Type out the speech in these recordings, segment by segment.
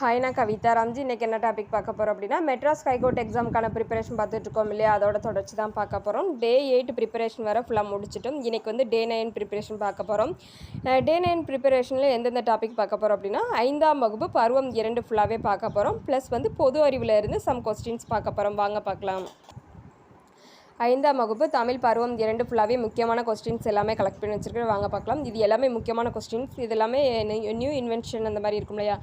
Hi நான் கவிதா. ராம்ஜி இன்றைக்கி என்ன டாபிக் பார்க்க போகிறோம் அப்படின்னா மெட்ராஸ் ஹைகோர்ட் எக்ஸாமுக்கான ப்ரிப்பரேஷன் பார்த்துட்டு இருக்கோம் இல்லையா? அதோட தொடர்ச்சி தான் பார்க்க போகிறோம் டே எயிட் ப்ரிப்பரேஷன் வர ஃபுல்லாக முடிச்சிட்டோம். இன்றைக்கி வந்து டே நைன் ப்ரிப்பரேஷன் பார்க்க போகிறோம் டே நைன் ப்ரிப்பரேஷனில் எந்தெந்த டாபிக் பார்க்க போகிறோம் அப்படின்னா ஐந்தாம் வகுப்பு பருவம் இரண்டு ஃபுல்லாகவே பார்க்க போகிறோம் ப்ளஸ் வந்து பொது அறிவில் இருந்து சம் கொஸ்டின்ஸ் பார்க்க போகிறோம் வாங்க பார்க்கலாம். ஐந்தாம் வகுப்பு தமிழ் பருவம் இரண்டு ஃபுல்லாகவே முக்கியமான கொஸ்டின்ஸ் எல்லாமே கலெக்ட் பண்ணி வச்சிருக்கேன். வாங்க பார்க்கலாம். இது எல்லாமே முக்கியமான கொஸ்டின்ஸ் இது எல்லாமே நியூ இன்வென்ஷன் அந்த மாதிரி இருக்கும் இல்லையா?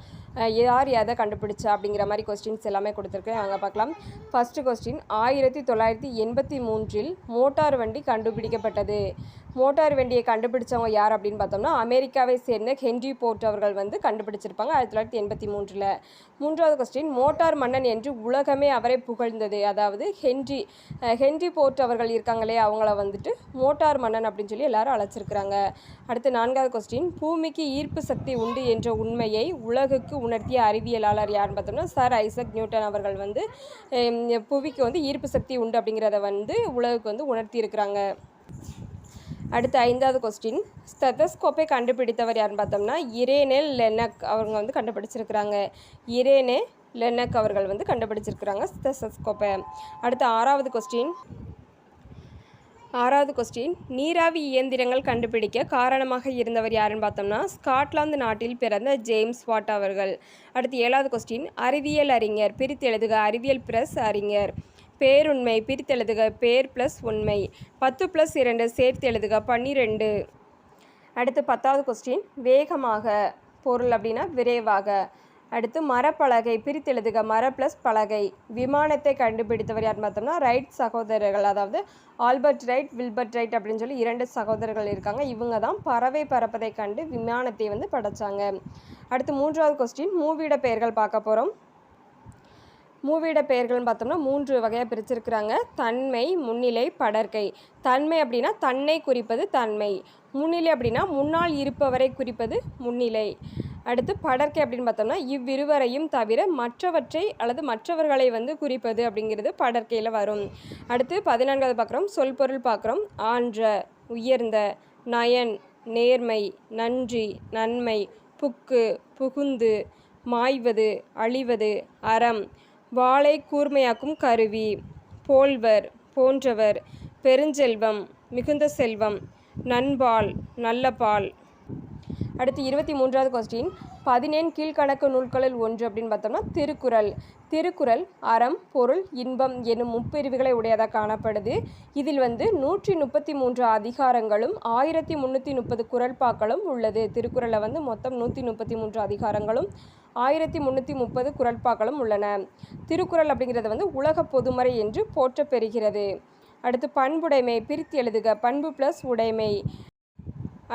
யார் எதை கண்டுபிடிச்சா அப்படிங்கிற மாதிரி கொஸ்டின்ஸ் எல்லாமே கொடுத்துருக்கேன். வாங்க பார்க்கலாம். ஃபஸ்ட்டு கொஸ்டின் ஆயிரத்தி தொள்ளாயிரத்தி எண்பத்தி மூன்றில் மோட்டார் வண்டி கண்டுபிடிக்கப்பட்டது. மோட்டார் வண்டியை கண்டுபிடிச்சவங்க யார் அப்படின்னு பார்த்தோம்னா அமெரிக்காவை சேர்ந்த ஹென்ரி போர்ட் அவர்கள் வந்து கண்டுபிடிச்சிருப்பாங்க ஆயிரத்தி தொள்ளாயிரத்தி எண்பத்தி மூன்றில். மூன்றாவது கொஸ்டின் மோட்டார் மன்னன் என்று உலகமே அவரை புகழ்ந்தது. அதாவது ஹென்றி ஹென்ரி ஹென்றி போர்ட் அவர்கள் இருக்காங்களே அவங்கள வந்துட்டு மோட்டார் மன்னன் அப்படின்னு சொல்லி எல்லாரும் அழைச்சிருக்கிறாங்க. அடுத்து நான்காவது கொஸ்டின் பூமிக்கு ஈர்ப்பு சக்தி உண்டு என்ற உண்மையை உலகுக்கு உணர்த்திய அறிவியலாளர் யாருன்னு பார்த்தோம்னா சார் ஐசக் நியூட்டன் அவர்கள் வந்து புவிக்கு வந்து ஈர்ப்பு சக்தி உண்டு அப்படிங்கிறத வந்து உலகுக்கு வந்து உணர்த்தி இருக்கிறாங்க அடுத்து ஐந்தாவது கொஸ்டின் ஸ்டெத்தஸ்கோப்பை கண்டுபிடித்தவர் யாருன்னு பார்த்தோம்னா இரேனே லெனக் அவங்க வந்து கண்டுபிடிச்சிருக்கிறாங்க. இரேனே லெனக் அவர்கள் வந்து கண்டுபிடிச்சிருக்கிறாங்க ஸ்டெத்தஸ்கோப்பை அடுத்து ஆறாவது கொஸ்டின் ஆறாவது கொஸ்டின் நீராவி இயந்திரங்கள் கண்டுபிடிக்க காரணமாக இருந்தவர் யாருன்னு பார்த்தோம்னா ஸ்காட்லாந்து நாட்டில் பிறந்த ஜேம்ஸ் வாட் அவர்கள். அடுத்து ஏழாவது கொஸ்டின் அறிவியல் அறிஞர். பிரித்து எழுதுக அறிவியல் பிரஸ் அறிஞர். பேருண்மை பிரித்து எழுதுக பேர் ப்ளஸ் உண்மை. பத்து ப்ளஸ் இரண்டு சேர்த்து எழுதுக பன்னிரெண்டு. அடுத்து பத்தாவது கொஸ்டின் வேகமாக பொருள் அப்படின்னா விரைவாக. அடுத்து மரப்பலகை பிரித்தெழுதுக மர ப்ளஸ் பலகை. விமானத்தை கண்டுபிடித்தவர் யார் பார்த்தோம்னா ரைட் சகோதரர்கள். அதாவது ஆல்பர்ட் ரைட் வில்பர்ட் ரைட் அப்படின்னு சொல்லி இரண்டு சகோதரர்கள் இருக்காங்க. இவங்க தான் பறவை பறப்பதை கண்டு விமானத்தை வந்து படைச்சாங்க. அடுத்து மூன்றாவது கொஸ்டின் மூவியோட பெயர்கள் பார்க்க போகிறோம் மூவியோட பெயர்கள்னு பார்த்தோம்னா மூன்று வகையாக பிரிச்சிருக்கிறாங்க. தன்மை முன்னிலை படற்கை. தன்மை அப்படின்னா தன்னை குறிப்பது தன்மை. முன்னிலை அப்படின்னா முன்னால் இருப்பவரை குறிப்பது முன்னிலை. அடுத்து படர்க்கை அப்படின்னு பார்த்தோம்னா இவ்விருவரையும் தவிர மற்றவற்றை அல்லது மற்றவர்களை வந்து குறிப்பது அப்படிங்கிறது படர்க்கையில் வரும். அடுத்து பதினான்காவது பார்க்குறோம் சொல்பொருள் பார்க்குறோம் ஆன்ற உயர்ந்த நயன் நேர்மை நன்றி நன்மை புக்கு புகுந்து மாய்வது அழிவது அறம். வாளை கூர்மையாக்கும் கருவி போல்வர் போன்றவர் பெருஞ்செல்வம் மிகுந்த செல்வம் நண்பால் நல்ல பால் அடுத்து இருபத்தி மூன்றாவது கொஸ்டின் பதினேன் கீழ்கணக்கு நூல்களில் ஒன்று அப்படின்னு பார்த்தோம்னா திருக்குறள். திருக்குறள் அறம் பொருள் இன்பம் எனும் முப்பிரிவுகளை உடையதாக காணப்படுது. இதில் வந்து நூற்றி முப்பத்தி மூன்று அதிகாரங்களும் ஆயிரத்தி முந்நூற்றி முப்பது குரல்பாக்களும் உள்ளது. திருக்குறளில் வந்து மொத்தம் நூற்றி முப்பத்தி மூன்று அதிகாரங்களும் ஆயிரத்தி முந்நூற்றி முப்பது குரல்பாக்களும் உள்ளன. திருக்குறள் அப்படிங்கிறது வந்து உலக பொதுமறை என்று போற்ற பெறுகிறது அடுத்து பண்புடைமை பிரித்து எழுதுக பண்பு ப்ளஸ் உடைமை.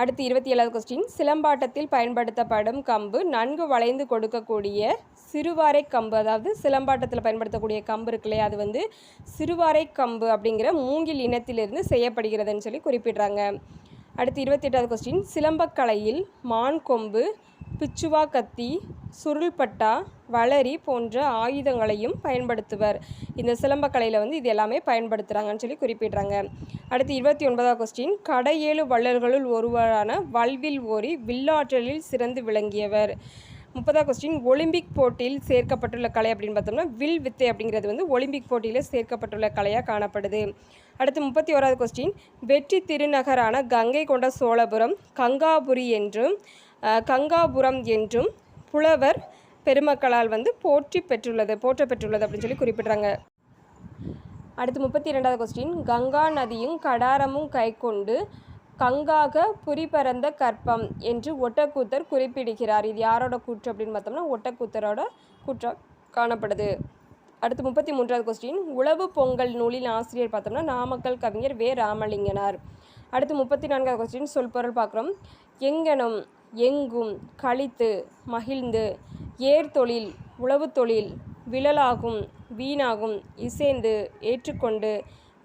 அடுத்து இருபத்தி ஏழாவது கொஸ்டின் சிலம்பாட்டத்தில் பயன்படுத்தப்படும் கம்பு நன்கு வளைந்து கொடுக்கக்கூடிய சிறுவாரை கம்பு. அதாவது சிலம்பாட்டத்தில் பயன்படுத்தக்கூடிய கம்பு இருக்கு இல்லையா? அது வந்து சிறுவாரை கம்பு அப்படிங்கிற மூங்கில் இனத்திலிருந்து செய்யப்படுகிறதுன்னு சொல்லி குறிப்பிடுறாங்க. அடுத்து இருபத்தி எட்டாவது கொஸ்டின் சிலம்பக்கலையில் மான் கொம்பு பிச்சுவா கத்தி சுருள்பட்டா வளரி போன்ற ஆயுதங்களையும் பயன்படுத்துவர். இந்த சிலம்பக்கலையில் வந்து இது எல்லாமே பயன்படுத்துகிறாங்கன்னு சொல்லி குறிப்பிடுறாங்க. அடுத்து இருபத்தி ஒன்பதாவது கொஸ்டின் கடையேழு வள்ளல்களுள் ஒருவரான வல்வில் ஓரி வில்லாற்றலில் சிறந்து விளங்கியவர். முப்பதாவது கொஸ்டின் ஒலிம்பிக் போட்டியில் சேர்க்கப்பட்டுள்ள கலை அப்படின்னு பார்த்தோம்னா வில் வித்தை அப்படிங்கிறது வந்து ஒலிம்பிக் போட்டியில் சேர்க்கப்பட்டுள்ள கலையாக காணப்படுது. அடுத்து முப்பத்தி ஓராவது கொஸ்டின் வெற்றி திருநகரான கங்கை கொண்ட சோழபுரம் கங்காபுரி என்றும் கங்காபுரம் என்றும் புலவர் பெருமக்களால் வந்து போற்றி பெற்றுள்ளது போற்ற பெற்றுள்ளது அப்படின்னு சொல்லி குறிப்பிடுறாங்க. அடுத்து முப்பத்தி இரண்டாவது கொஸ்டின் கங்கா நதியும் கடாரமும் கைக்கொண்டு கங்காக புரிபரந்த கற்பம் என்று ஒட்டக்கூத்தர் குறிப்பிடுகிறார். இது யாரோட கூற்று அப்படின்னு பார்த்தோம்னா ஒட்டக்கூத்தரோட குற்றம் காணப்படுது. அடுத்து முப்பத்தி மூன்றாவது கொஸ்டின் உளவு பொங்கல் நூலின் ஆசிரியர் பார்த்தோம்னா நாமக்கல் கவிஞர் வே. ராமலிங்கனார். அடுத்து முப்பத்தி நான்காவது கொஸ்டின் சொல்பொருள் பார்க்குறோம். எங்கனும் எங்கும் கழித்து மகிழ்ந்து ஏர்தொழில் உழவு தொழில் விழலாகும் வீணாகும் இசைந்து ஏற்றுக்கொண்டு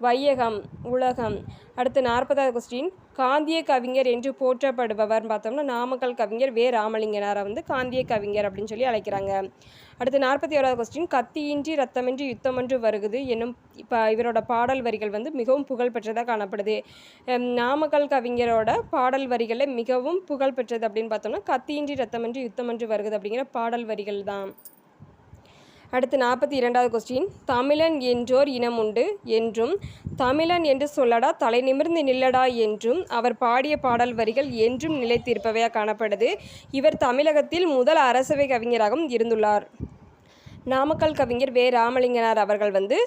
வையகம் உலகம். அடுத்து நாற்பதாவது கொஸ்டின் காந்திய கவிஞர் என்று போற்றப்படுபவர் பார்த்தோம்னா நாமக்கல் கவிஞர் வே. ராமலிங்கனாரை வந்து காந்திய கவிஞர் அப்படின்னு சொல்லி அழைக்கிறாங்க. அடுத்து நாற்பத்தி ஓராவது கொஸ்டின் கத்தியின்றி ரத்தமின்றி யுத்தமன்று வருகுது என்னும் இப்போ இவரோட பாடல் வரிகள் வந்து மிகவும் புகழ்பெற்றதாக காணப்படுது. நாமக்கல் கவிஞரோட பாடல் வரிகளில் மிகவும் புகழ்பெற்றது அப்படின்னு பார்த்தோம்னா கத்தியின்றி ரத்தமின்றி யுத்தமன்று வருகுது அப்படிங்கிற பாடல் வரிகள் தான். அடுத்து நாற்பத்தி இரண்டாவது கொஸ்டின் தமிழன் என்றோர் இனம் உண்டு என்றும் தமிழன் என்று சொல்லடா தலை நிமிர்ந்து நில்லடா என்றும் அவர் பாடிய பாடல் வரிகள் என்றும் நிலைத்திருப்பவையாக காணப்படுது. இவர் தமிழகத்தில் முதல் அரசவை கவிஞராகவும் இருந்துள்ளார். நாமக்கல் கவிஞர் வே. ராமலிங்கனார் அவர்கள் வந்து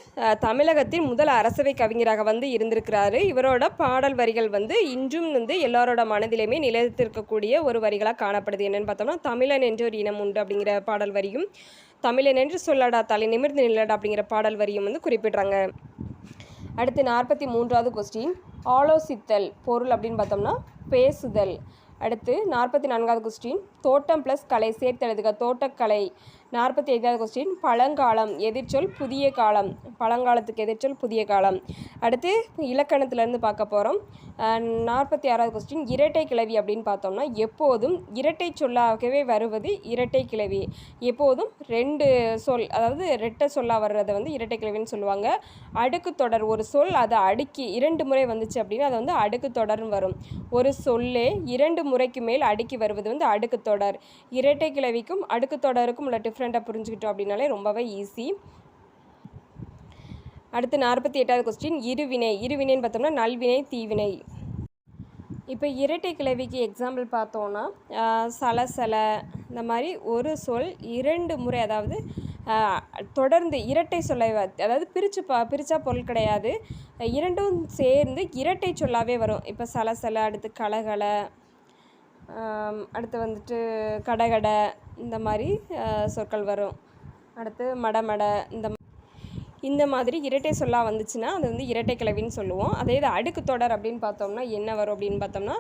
தமிழகத்தின் முதல் அரசவை கவிஞராக வந்து இருந்திருக்கிறாரு. இவரோட பாடல் வரிகள் வந்து இன்றும் வந்து எல்லாரோட மனதிலையுமே நிலைத்திருக்கக்கூடிய ஒரு வரிகளாக காணப்படுது. என்னென்னு பார்த்தோம்னா தமிழன் என்று ஒரு இனம் உண்டு அப்படிங்கிற பாடல் வரியும் தமிழன் என்று சொல்லடா தலை நிமிர்ந்து நில்லடா அப்படிங்கிற பாடல் வரியும் வந்து குறிப்பிடுறாங்க. அடுத்து நாற்பத்தி மூன்றாவது கொஸ்டின் ஆலோசித்தல் பொருள் அப்படின்னு பார்த்தோம்னா பேசுதல் அடுத்து நாற்பத்தி நான்காவது கொஸ்டின் தோட்டம் ப்ளஸ் கலை சேர்த்தெழுதுக தோட்டக்கலை நாற்பத்தி ஐந்தாவது கொஸ்டின் பழங்காலம் எதிர்ச்சொல் புதிய காலம். பழங்காலத்துக்கு எதிர்ச்சொல் புதிய காலம். அடுத்து இலக்கணத்திலேருந்து பார்க்க போகிறோம் நாற்பத்தி ஆறாவது கொஸ்டின் இரட்டை கிளவி அப்படின்னு பார்த்தோம்னா எப்போதும் இரட்டை சொல்லாகவே வருவது இரட்டை கிளவி. எப்போதும் ரெண்டு சொல் அதாவது ரெட்டை சொல்லாக வர்றதை வந்து இரட்டை கிளவின்னு சொல்லுவாங்க. அடுக்கு தொடர் ஒரு சொல் அதை அடுக்கி இரண்டு முறை வந்துச்சு அப்படின்னா அது வந்து அடுக்கு தொடர்னு வரும். ஒரு சொல்லே இரண்டு முறைக்கு மேல் அடுக்கி வருவது வந்து அடுக்கு தொடர். இரட்டை கிளவிக்கும் அடுக்கு தொடருக்கும் உள்ள டிஃப்ரெண்ட்டாக புரிஞ்சுக்கிட்டோம் அப்படின்னாலே ரொம்பவே ஈஸி அடுத்து நாற்பத்தி எட்டாவது கொஸ்டின் இருவினை. இருவினைன்னு பார்த்தோம்னா நல்வினை தீவினை. இப்போ இரட்டை கிளவிக்கு எக்ஸாம்பிள் பார்த்தோன்னா ஆஹ், சலசல இந்த மாதிரி ஒரு சொல் இரண்டு முறை அதாவது தொடர்ந்து இரட்டை சொல்லை அதாவது பிரித்து பா பிரித்தா பொருள் கிடையாது. இரண்டும் சேர்ந்து இரட்டை சொல்லாவே வரும். இப்போ சலசல அடுத்து கலகலை அடுத்து வந்துட்டு கடகட இந்த மாதிரி சொற்கள் வரும். அடுத்து மடமட இந்த இந்த மாதிரி இரட்டை சொல்லாக வந்துச்சுன்னா அது வந்து இரட்டை கிளவின்னு சொல்லுவோம். அதே இது அடுக்கு தொடர் அப்படின்னு பார்த்தோம்னா என்ன வரும் அப்படின்னு பார்த்தோம்னா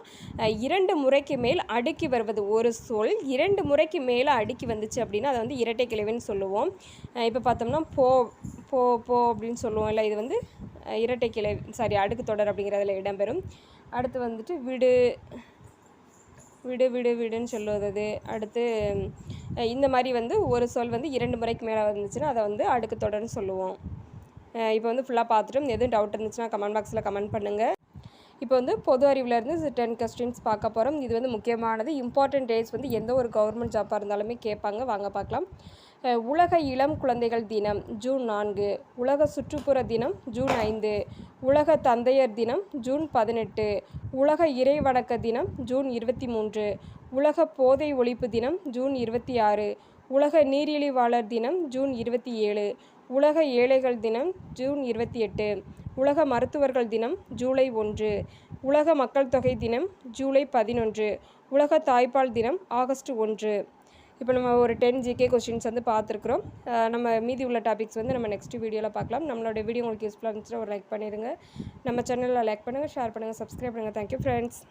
இரண்டு முறைக்கு மேல் அடுக்கி வருவது ஒரு சொல் இரண்டு முறைக்கு மேலே அடுக்கி வந்துச்சு அப்படின்னா அதை வந்து இரட்டை கிளவின்னு சொல்லுவோம். இப்போ பார்த்தோம்னா போ போ போ அப்படின்னு சொல்லுவோம். இல்லை இது வந்து இரட்டை கிளவி சாரி அடுக்கு தொடர் அப்படிங்கிறதுல இடம்பெறும். அடுத்து வந்துட்டு விடு விடு விடு விடுன்னு சொல்லுவது. அடுத்து இந்த மாதிரி வந்து ஒரு சொல் வந்து இரண்டு முறைக்கு மேலே வந்துச்சுன்னா அதை வந்து அடுக்கு தொடர்னு சொல்லுவோம். இப்போ வந்து ஃபுல்லாக பார்த்துட்டு எதுவும் டவுட் இருந்துச்சுன்னா கமெண்ட் பாக்ஸில் கமெண்ட் பண்ணுங்கள் இப்போ வந்து பொது அறிவிலேருந்து டென் கொஸ்டின்ஸ் பார்க்க போகிறோம் இது வந்து முக்கியமானது. இம்பார்ட்டன்ட் டேஸ் வந்து எந்த ஒரு கவர்மெண்ட் ஜாப்பாக இருந்தாலுமே கேட்பாங்க. வாங்க பார்க்கலாம். உலக இளம் குழந்தைகள் தினம் ஜூன் நான்கு. உலக சுற்றுப்புற தினம் ஜூன் ஐந்து. உலக தந்தையர் தினம் ஜூன் பதினெட்டு. உலக இறை வணக்க தினம் ஜூன் இருபத்தி மூன்று. உலக போதை ஒழிப்பு தினம் ஜூன் இருபத்தி ஆறு. உலக நீரிழிவாளர் தினம் ஜூன் இருபத்தி ஏழு. உலக ஏழைகள் தினம் ஜூன் இருபத்தி எட்டு. உலக மருத்துவர்கள் தினம் ஜூலை ஒன்று. உலக மக்கள் தொகை தினம் ஜூலை பதினொன்று. உலக தாய்ப்பால் தினம் ஆகஸ்ட் ஒன்று. இப்போ நம்ம ஒரு டென் ஜிகே கொஸ்டின்ஸ் வந்து பார்த்துருக்குறோம். நம்ம மீதி உள்ள டாபிக்ஸ் வந்து நம்ம நெக்ஸ்ட் வீடியோவில் பார்க்கலாம். நம்மளோட வீடியோ உங்களுக்கு யூஸ்ஃபுல்லாக இருந்துச்சுன்னா ஒரு லைக் பண்ணிடுங்க. நம்ம சேனலில் லைக் பண்ணுங்கள் ஷேர் பண்ணுங்கள் சப்ஸ்கிரைப் பண்ணுங்கள் தேங்க்யூ ஃப்ரெண்ட்ஸ்